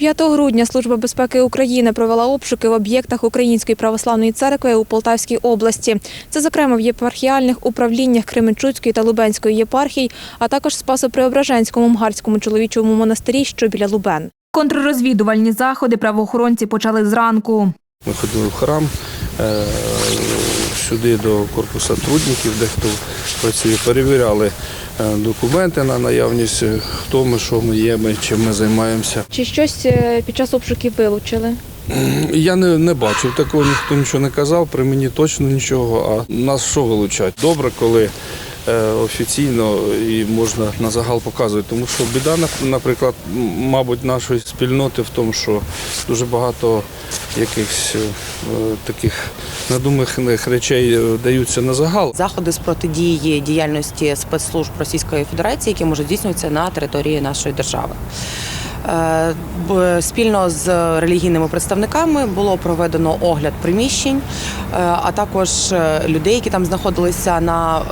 5 грудня Служба безпеки України провела обшуки в об'єктах Української православної церкви у Полтавській області. Це, зокрема, в єпархіальних управліннях Кременчуцької та Лубенської єпархій, а також Спасо-Преображенському Мгарському чоловічому монастирі, що біля Лубен. Контррозвідувальні заходи правоохоронці почали зранку. Ми ходили в храм, е, сюди до корпусу трудників, де хто працює, перевіряли документи на наявність, е, хто ми, що ми є, ми, чим ми займаємося. Чи щось е, під час обшуків вилучили? Я не, не бачив такого, ніхто нічого не казав, при мені точно нічого. А нас що вилучать? Добре, коли е, офіційно і можна на загал показувати. Тому що біда, нап- наприклад, мабуть, нашої спільноти в тому, що дуже багато якихось е, таких надуманих речей е, даються на загал. заходи з протидії діяльності спецслужб Російської Федерації, які можуть здійснюватися на території нашої держави. Е, Спільно з релігійними представниками було проведено огляд приміщень, е, а також е, людей, які там знаходилися на е,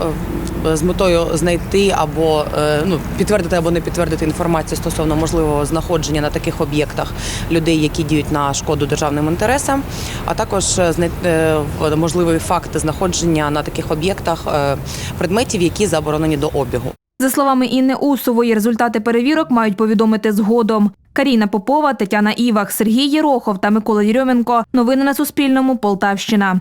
з метою знайти або е, ну підтвердити або не підтвердити інформацію стосовно можливого знаходження на таких об'єктах людей, які діють на шкоду державним інтересам, а також е, знай- е, в- можливий факт знаходження на таких об'єктах е, предметів, які заборонені до обігу. За словами Інни Усової, результати перевірок мають повідомити згодом. Каріна Попова, Тетяна Івах, Сергій Єрохов та Микола Єрьоменко. Новини на Суспільному. Полтавщина.